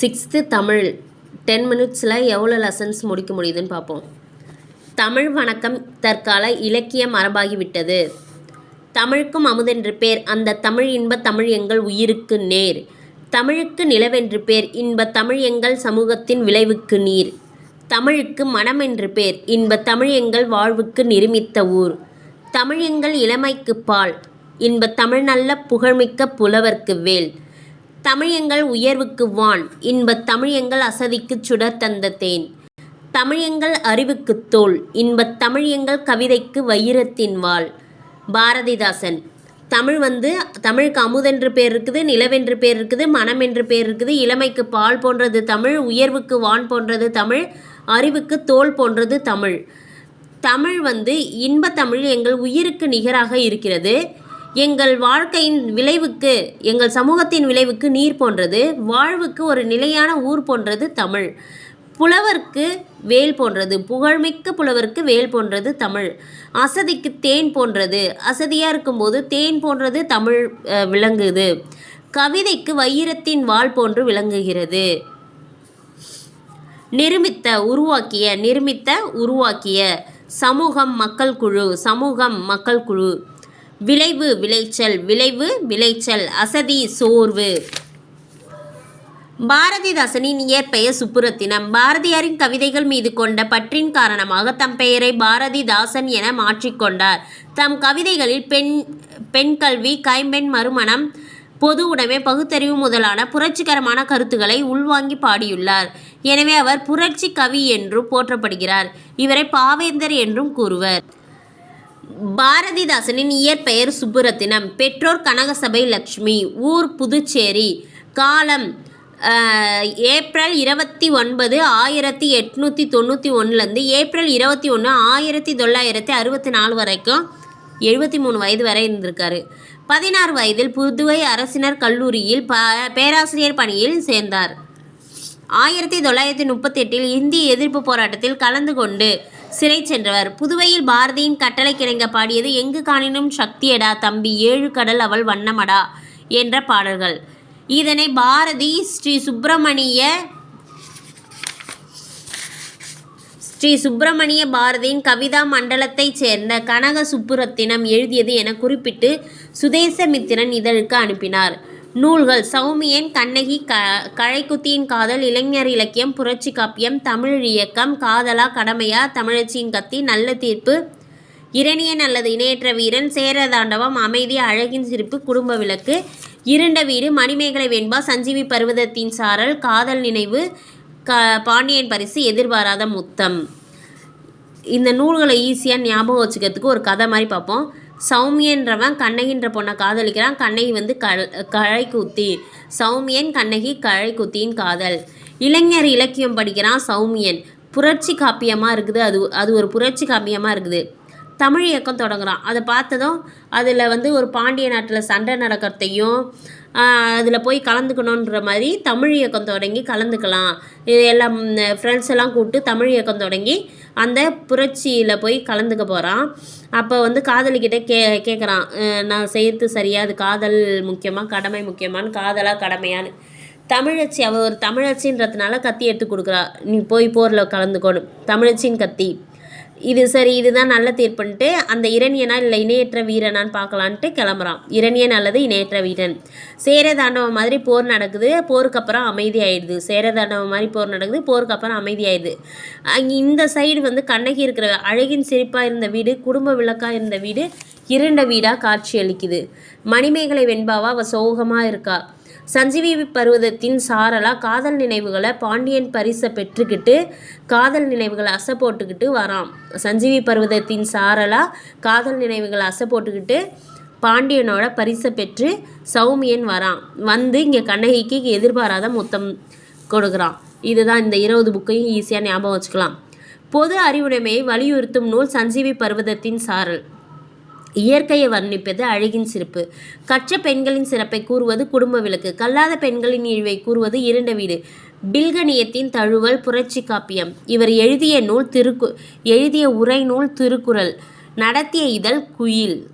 Sixth Tamil. Ten மினிட்ஸில் எவ்வளோ lessons முடிக்க முடியுதுன்னு பார்ப்போம் தமிழ் வணக்கம். தற்கால இலக்கிய மரபாகிவிட்டது. தமிழுக்கும் அமுதென்று பேர். அந்த தமிழ் இன்ப தமிழ் எங்கள் உயிருக்கு நேர். தமிழுக்கு நிலவென்று பேர். இன்ப தமிழ் எங்கள் சமூகத்தின் விளைவுக்கு நீர். தமிழுக்கு மனம் என்று பேர். இன்ப தமிழ் எங்கள் வாழ்வுக்கு நிருமித்த ஊர். தமிழ் எங்கள் இளமைக்கு பால். இன்ப தமிழ் நல்ல புகழ்மிக்க புலவர்க்கு வேல். தமிழ் எங்கள் உயர்வுக்கு வான். இன்பத் தமிழ் எங்கள் அசதிக்குச் சுடர் தந்த தேன். தமிழ் எங்கள் அறிவுக்குத் தோல். இன்பத் தமிழியங்கள் கவிதைக்கு வைரத்தின் வாள். பாரதிதாசன் தமிழ் வந்து தமிழுக்கு அமுதென்று பேர் இருக்குது நிலவென்று பேர் இருக்குது மனம் என்று பேர் இருக்குது இளமைக்கு பால் போன்றது தமிழ் உயர்வுக்கு வான் போன்றது தமிழ் அறிவுக்கு தோல் போன்றது தமிழ். தமிழ் வந்து இன்பத்தமிழ் தமிழ் எங்கள் உயிருக்கு நிகராக இருக்கிறது. எங்கள் வாழ்க்கையின் விளைவுக்கு எங்கள் சமூகத்தின் விளைவுக்கு நீர் போன்றது வாழ்வுக்கு ஒரு நிலையான ஊர் போன்றது தமிழ். புலவர்க்கு வேல் போன்றது புகழ்மிக்க புலவர்க்கு வேல் போன்றது தமிழ். அசதிக்கு தேன் போன்றது அசதியாக இருக்கும்போது தேன் போன்றது தமிழ் விளங்குது. கவிதைக்கு வைரத்தின் வாள் போன்று விளங்குகிறது. நிருமித்த உருவாக்கிய நிருமித்த உருவாக்கிய சமூகம் மக்கள் குழு சமூகம் மக்கள் குழு. விளைவு விளைச்சல் விளைவு விளைச்சல் அசதி சோர்வு. பாரதிதாசனின் இயற்பெயர் சுப்புரத்தினம். பாரதியாரின் கவிதைகள் மீது கொண்ட பற்றின் காரணமாக தம் பெயரை பாரதிதாசன் என மாற்றிக்கொண்டார் தம் கவிதைகளில் பெண் பெண் கல்வி கைம்பெண் மறுமணம் பொது உடைமை பகுத்தறிவு முதலான புரட்சிகரமான கருத்துக்களை உள்வாங்கி பாடியுள்ளார். எனவே அவர் புரட்சி கவி என்றும் போற்றப்படுகிறார். இவரை பாவேந்தர் என்றும் கூறுவர். பாரதிதாசனின் இயற்பெயர் சுப்புரத்தினம். பெற்றோர் கனகசபை லக்ஷ்மி. ஊர் புதுச்சேரி. காலம் ஏப்ரல் இருபத்தி ஒன்பது ஆயிரத்தி எட்நூற்றி தொண்ணூற்றி ஒன்றுலேருந்து ஏப்ரல் இருபத்தி ஒன்று ஆயிரத்தி தொள்ளாயிரத்தி அறுபத்தி நாலு வரைக்கும் எழுபத்தி மூணு வயது வரை இருந்திருக்காரு. பதினாறு வயதில் புதுவை அரசினர் கல்லூரியில் ப பேராசிரியர் பணியில் சேர்ந்தார். ஆயிரத்தி தொள்ளாயிரத்தி முப்பத்தெட்டில் இந்திய எதிர்ப்பு போராட்டத்தில் கலந்து கொண்டு சிறை சென்றவர். புதுவையில் பாரதியின் கட்டளை கட்டளைக்கிணங்க பாடியது எங்கு காணினும் சக்தியடா தம்பி ஏழு கடல் அவள் வண்ணமடா என்ற பாடல்கள். இதனை பாரதி ஸ்ரீ சுப்பிரமணிய ஸ்ரீ சுப்பிரமணிய பாரதியின் கவிதா மண்டலத்தைச் சேர்ந்த கனக சுப்புரத்தினம் எழுதியது என குறிப்பிட்டு சுதேசமித்திரன் இதழுக்கு அனுப்பினார். நூல்கள். சௌமியன் கண்ணகி க கழைக்குத்தியின் காதல் இளைஞர் இலக்கியம் புரட்சி காப்பியம் தமிழ் இயக்கம் காதலா கடமையா தமிழச்சியின் கத்தி நல்ல தீர்ப்பு இரணியன் அல்லது இணையற்ற வீரன் சேரதாண்டவம் அமைதி அழகின் சிரிப்பு குடும்ப விளக்கு இருண்ட வீடு மணிமேகலை வெண்பா சஞ்சீவி பர்வதத்தின் சாரல் காதல் நினைவு க பாண்டியன் பரிசு எதிர்பாராத முத்தம். இந்த நூல்களை ஈஸியாக ஞாபகம் வச்சுக்கிறதுக்கு ஒரு கதை மாதிரி பார்ப்போம். சௌமியன்றவன் கண்ணகின்ற பொண்ணை காதலிக்கிறான். கண்ணகி வந்து க கழை குத்தி சௌமியன் கண்ணகி கழை குத்தியின் காதல். இளைஞர் இலக்கியம் படிக்கிறான் சௌமியன். புரட்சி காப்பியமாக இருக்குது. அது அது ஒரு புரட்சி காப்பியமாக இருக்குது. தமிழ் இயக்கம் தொடங்குறான். அதை பார்த்ததும் அதில் வந்து ஒரு பாண்டிய நாட்டில் சண்டை நடக்கிறதையும் அதில் போய் கலந்துக்கணுன்ற மாதிரி தமிழ் இயக்கம் தொடங்கி கலந்துக்கலாம். இது எல்லாம் ஃப்ரெண்ட்ஸ் எல்லாம் கூப்பிட்டு தமிழ் இயக்கம் தொடங்கி அந்த புரட்சியில் போய் கலந்துக்க போகிறான் அப்போ வந்து காதலிக்கிட்ட கே கேட்குறான் நான் செய்யறது சரியா அது காதல் முக்கியமாக கடமை முக்கியமான்னு காதலாக கடமையான்னு. தமிழச்சி அவள் ஒரு தமிழச்சின்றதுனால கத்தி எடுத்து கொடுக்குறா. நீ போய் போரில் கலந்துக்கணும் தமிழச்சின்னு கத்தி. இது சரி இதுதான் நல்ல தீர்ப்புன்ட்டு அந்த இரணியனா இல்லை இணையற்ற வீரனான்னு பார்க்கலான்ட்டு கிளம்புறான். இரணியன் அல்லது இணையற்ற வீரன். சேரதாண்டவம் மாதிரி போர் நடக்குது போருக்கு அப்புறம் அமைதி ஆயிடுது. சேரதாண்டவம் மாதிரி போர் நடக்குது போருக்கு அப்புறம் அமைதி ஆயிடுது. இந்த சைடு வந்து கண்ணகி இருக்கிற அழகின் சிரிப்பாக இருந்த வீடு குடும்ப விளக்காக இருந்த வீடு இருண்ட வீடாக காட்சி அளிக்குது. மணிமேகலை வெண்பாவா அவள் சோகமாக இருக்கா? சஞ்சீவி பருவதத்தின் சாரலா காதல் நினைவுகளை பாண்டியன் பரிசை பெற்றுக்கிட்டு காதல் நினைவுகளை அசை போட்டுக்கிட்டு வரான் சஞ்சீவி பருவதத்தின் சாரலா காதல் நினைவுகளை அசை போட்டுக்கிட்டு பாண்டியனோட பரிசை பெற்று சௌமியன் வரான் வந்து இங்கே கண்ணகிக்கு எதிர்பாராத முத்தம் கொடுக்குறான். இதுதான் இந்த இருபது புக்கையும் ஈஸியாக ஞாபகம் வச்சுக்கலாம். பொது அறிவுடைமையை வலியுறுத்தும் நூல் சஞ்சீவி பர்வதத்தின் சாரல். இயற்கையை வர்ணிப்பது அழகின் சிறப்பு. கற்ற பெண்களின் சிறப்பை கூறுவது குடும்ப விளக்கு. கல்லாத பெண்களின் இழிவை கூறுவது இரண்ட வீடு. பில்கணியத்தின் தழுவல் புரட்சி காப்பியம். இவர் எழுதிய நூல் திருக்கு எழுதிய உரை நூல் திருக்குறள். நடத்திய இதழ் குயில்.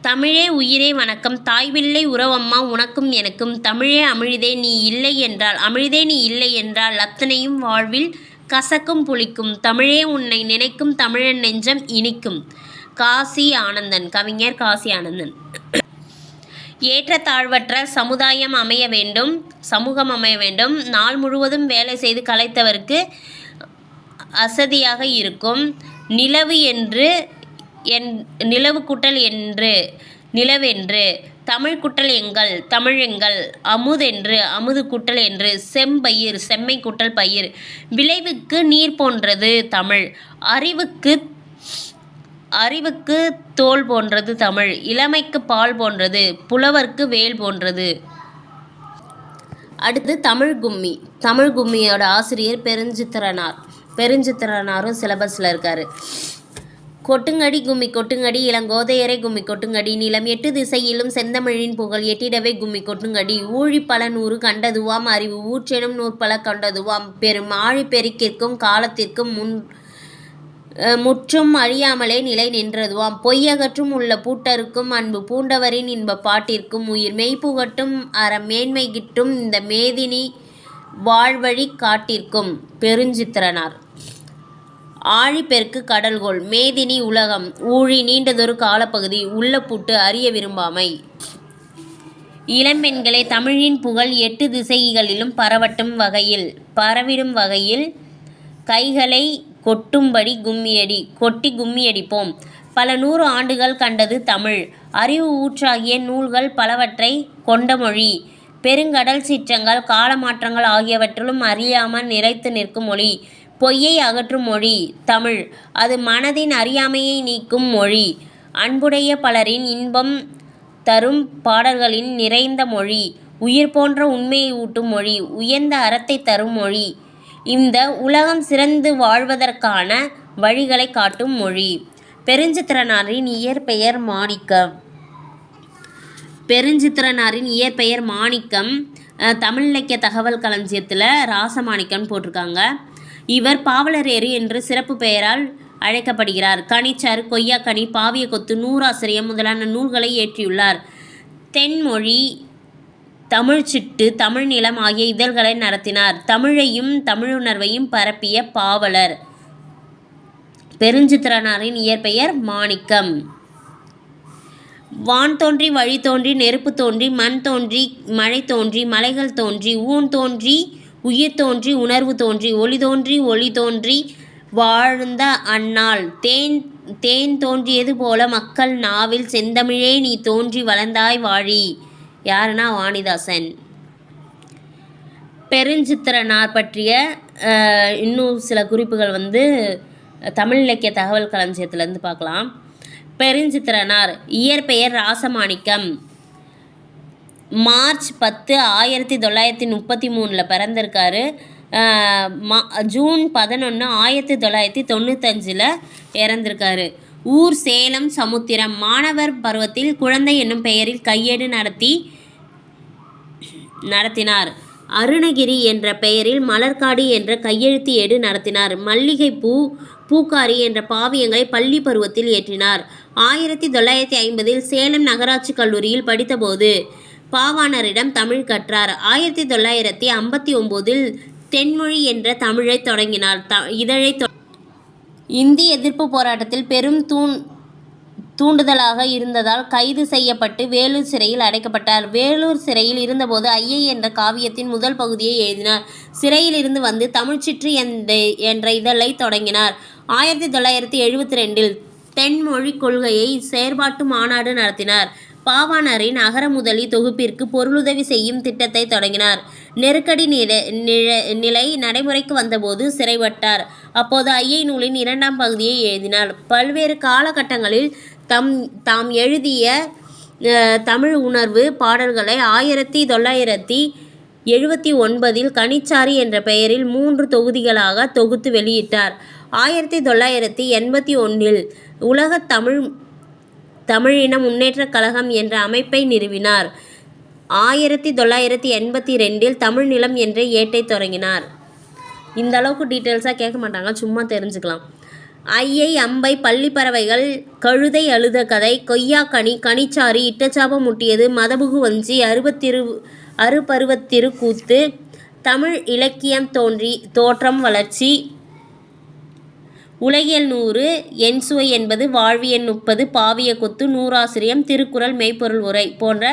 தமிழே உயிரே வணக்கம். தாய்வில்லை உறவம்மா உனக்கும் எனக்கும். தமிழே அமிழ்தே நீ இல்லை என்றால் அமிழ்தே நீ இல்லை என்றால் அத்தனையும் வாழ்வில் கசக்கும் புளிக்கும் தமிழே உன்னை நினைக்கும் தமிழன் நெஞ்சம் இனிக்கும். காசி ஆனந்தன் கவிஞர் காசி ஆனந்தன். ஏற்றத்தாழ்வற்ற சமுதாயம் அமைய வேண்டும் சமூகம் அமைய வேண்டும். நாள் முழுவதும் வேலை செய்து கலைத்தவருக்கு அசதியாக இருக்கும். நிலவு என்று என் நிலவு குட்டல் என்று நிலவென்று. தமிழ் குட்டல் எங்கள் தமிழெங்கள் அமுதென்று அமுது குட்டல் என்று செம்பயிர் செம்மை குட்டல் பயிர். விளைவுக்கு நீர் போன்றது தமிழ். அறிவுக்கு அறிவுக்கு தோல் போன்றது தமிழ். இளமைக்கு பால் போன்றது புலவர்க்கு வேல் போன்றது. அடுத்து தமிழ் கும்மி. தமிழ் கும்மியோட ஆசிரியர் பெருஞ்சித்திரனார். பெருஞ்சித்திரனாரும் சிலபஸில் இருக்கார். கொட்டுங்கடி கும்மி கொட்டுங்கடி இளங்கோதையரை கும்மி கொட்டுங்கடி. நிலம் எட்டு திசையிலும் செந்தமிழின் புகழ் எட்டிடவே கும்மி கொட்டுங்கடி. ஊழி பல நூறு கண்டதுவாம் அறிவு ஊற்றெனும் நூற்பல கண்டதுவாம் பெரும் ஆழி பெருக்கிற்கும் காலத்திற்கும் முன் முற்றும் அழியாமலே நிலை நின்றதுவாம். பொய்யகற்றும் உள்ள பூட்டருக்கும் அன்பு பூண்டவரின் இன்ப பாட்டிற்கும் உயிர் மெய்ப்புகட்டும் அற மேன்மை கிட்டும் இந்த மேதினி வாழ்வழி காட்டிற்கும். பெருஞ்சித்திரனார். ஆழிப்பெருக்கு கடல்கோள் மேதினி உலகம் ஊழி நீண்டதொரு காலப்பகுதி உள்ள புட்டு அறிய விரும்பாமை. இளம்பெண்களே தமிழின் புகழ் எட்டு திசைகளிலும் பரவட்டும் வகையில் பரவிடும் வகையில் கைகளை கொட்டும்படி கும்மியடி கொட்டி கும்மியடிப்போம். பல நூறு ஆண்டுகள் கண்டது தமிழ். அறிவு ஊற்றாகிய நூல்கள் பலவற்றை கொண்ட மொழி. பெருங்கடல் சீற்றங்கள் காலமாற்றங்கள் ஆகியவற்றிலும் அறியாமல் நிறைத்து நிற்கும் மொழி. பொய்யை அகற்றும் மொழி தமிழ். அது மனதின் அறியாமையை நீக்கும் மொழி. அன்புடைய பலரின் இன்பம் தரும் பாடல்களின் நிறைந்த மொழி. உயிர் போன்ற உண்மையை ஊட்டும் மொழி. உயர்ந்த அறத்தை தரும் மொழி. இந்த உலகம் சிறந்து வாழ்வதற்கான வழிகளை காட்டும் மொழி. பெருஞ்சித்திரனாரின் இயற்பெயர் மாணிக்கம். பெருஞ்சித்திரனாரின் இயற்பெயர் மாணிக்கம். தமிழிலக்கிய தமிழ் இலக்கிய தகவல் களஞ்சியத்தில் ராசமாணிக்கம் போட்டிருக்காங்க. இவர் பாவலரேறு என்று சிறப்பு பெயரால் அழைக்கப்படுகிறார். கனிச்சர் கொய்யாக்கனி பாவிய கொத்து நூறாசிரியம் முதலான நூல்களை இயற்றியுள்ளார். தென்மொழி தமிழ்ச்சிட்டு தமிழ்நிலம் ஆகிய இதழ்களை நடத்தினார். தமிழையும் தமிழுணர்வையும் பரப்பிய பாவலர். பெருஞ்சித்திரனாரின் இயற்பெயர் மாணிக்கம். வான் தோன்றி வழி தோன்றி நெருப்பு தோன்றி மண் தோன்றி மழை தோன்றி மலைகள் தோன்றி ஊன் தோன்றி உயிர் தோன்றி உணர்வு தோன்றி ஒளி தோன்றி ஒளி தோன்றி வாழ்ந்த அந்நாள். தேன் தேன் தோன்றியது போல மக்கள் நாவில் செந்தமிழே நீ தோன்றி வளர்ந்தாய் வாழி. யாருன்னா வாணிதாசன். பெருஞ்சித்திரனார் பற்றிய இன்னும் சில குறிப்புகள் வந்து தமிழ் இலக்கிய தகவல் களஞ்சியத்திலேருந்து பார்க்கலாம். பெருஞ்சித்திரனார் இயற்பெயர் ராசமாணிக்கம். மார்ச் பத்து ஆயிரத்தி தொள்ளாயிரத்தி முப்பத்தி மூணில் பிறந்திருக்காரு. மா ஜூன் பதினொன்று ஆயிரத்தி தொள்ளாயிரத்தி தொண்ணூத்தஞ்சில் இறந்திருக்காரு. ஊர் சேலம் சமுத்திரம் மாணவர் பருவத்தில் குழந்தை என்னும் பெயரில் கையேடு நடத்தி நடத்தினார். அருணகிரி என்ற பெயரில் மலர்காடு என்ற கையெழுத்து ஏடு நடத்தினார். பூ பூக்காரி என்ற பாவியங்களை பள்ளி பருவத்தில் ஏற்றினார். ஆயிரத்தி தொள்ளாயிரத்தி ஐம்பதில் சேலம் நகராட்சி கல்லூரியில் படித்தபோது பாவாணரிடம் தமிழ் கற்றார். ஆயிரத்தி தொள்ளாயிரத்தி ஐம்பத்தி ஒம்போதில் தென்மொழி என்ற தமிழை தொடங்கினார். த இதழை இந்தி எதிர்ப்பு போராட்டத்தில் பெரும் தூண் தூண்டுதலாக இருந்ததால் கைது செய்யப்பட்டு வேலூர் சிறையில் அடைக்கப்பட்டார். வேலூர் சிறையில் இருந்தபோது ஐயை என்ற காவியத்தின் முதல் பகுதியை எழுதினார். சிறையில் இருந்து வந்து தமிழ்ச்சிற்று என்ற என்ற இதழை தொடங்கினார். ஆயிரத்தி தொள்ளாயிரத்தி எழுபத்தி ரெண்டில் தென்மொழி கொள்கையை செயற்பாட்டு மாநாடு நடத்தினார். பாவாணரின் அகரமுதலி தொகுப்பிற்கு பொருளுதவி செய்யும் திட்டத்தை தொடங்கினார். நெருக்கடி நிலை நிலை நடைமுறைக்கு வந்தபோது சிறைப்பட்டார். அப்போது ஐயை நூலின் இரண்டாம் பகுதியை எழுதினார். பல்வேறு காலகட்டங்களில் தம் தாம் எழுதிய தமிழ் உணர்வு பாடல்களை ஆயிரத்தி தொள்ளாயிரத்தி எழுபத்தி ஒன்பதில் கனிச்சாரி என்ற பெயரில் மூன்று தொகுதிகளாக தொகுத்து வெளியிட்டார். ஆயிரத்தி தொள்ளாயிரத்தி எண்பத்தி ஒன்றில் உலகத் தமிழ் தமிழின முன்னேற்றக் கழகம் என்ற அமைப்பை நிறுவினார். ஆயிரத்தி தொள்ளாயிரத்தி எண்பத்தி ரெண்டில் தமிழ் நிலம் என்ற ஏட்டை தொடங்கினார். இந்த அளவுக்கு டீட்டெயில்ஸாக கேட்க மாட்டாங்க சும்மா தெரிஞ்சுக்கலாம். ஐயை அம்பை பள்ளி பறவைகள் கழுதை அழுத கதை கொய்யாக்கனி கனிச்சாரி இட்டச்சாபம் முட்டியது மதபுகு வஞ்சி அறுபத்திரு அறுபருவத்திரு கூத்து தமிழ் இலக்கியம் தோன்றி தோற்றம் வளர்ச்சி உலகியல் நூறு என்சுவை என்பது வாழ்வியல் முப்பது பாவிய கொத்து நூறாசிரியம் திருக்குறள் மெய்ப்பொருள் உரை போன்ற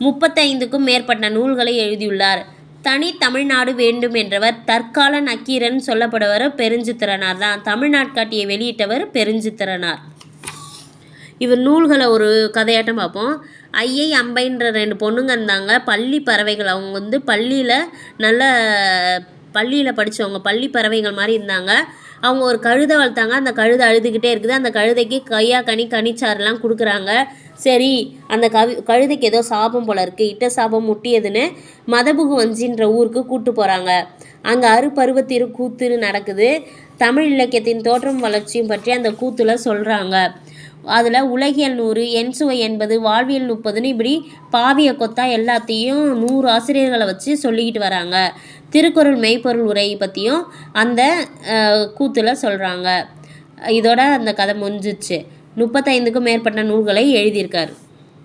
முப்பத்தைந்துக்கும் மேற்பட்ட நூல்களை எழுதியுள்ளார். தனி தமிழ்நாடு வேண்டும் என்றவர் தற்கால நக்கீரன் சொல்லப்படுவர் பெருஞ்சித்திரனார் தான். தமிழ்நாட்காட்டியை வெளியிட்டவர் பெருஞ்சித்திரனார். இவர் நூல்களை ஒரு கதையாட்டம் பார்ப்போம். ஐயை அம்பைன்ற ரெண்டு பொண்ணுங்க இருந்தாங்க. பள்ளி பறவைகள் அவங்க வந்து பள்ளியில் நல்ல பள்ளியில் படித்தவங்க பள்ளி பறவைகள் மாதிரி இருந்தாங்க. அவங்க ஒரு கழுதை வளர்த்தாங்க. அந்த கழுதை அழுதுகிட்டே இருக்குது. அந்த கழுதைக்கு கையா கனி கனிச்சாறுலாம் கொடுக்குறாங்க. சரி அந்த கவி கழுதைக்கு ஏதோ சாபம் போல இருக்குது இட்ட சாபம் முட்டியதுன்னு மதபுகு வஞ்சின்ற ஊருக்கு கூட்டு போகிறாங்க அங்கே அறுபருவத்திரு கூத்துன்னு நடக்குது. தமிழ் இலக்கியத்தின் தோற்றம் வளர்ச்சியும் பற்றி அந்த கூத்தில் சொல்கிறாங்க அதில் உலகியல் நூறு என் சுவை எண்பது வாழ்வியல் முப்பதுன்னு இப்படி பாவிய கொத்தா எல்லாத்தையும் நூறு ஆசிரியர்களை வச்சு சொல்லிக்கிட்டு வராங்க. திருக்குறள் மெய்ப்பொருள் உரை பற்றியும் அந்த கூத்தில் சொல்கிறாங்க இதோட அந்த கதை முடிஞ்சிச்சு. முப்பத்தைந்துக்கும் மேற்பட்ட நூல்களை எழுதியிருக்காரு.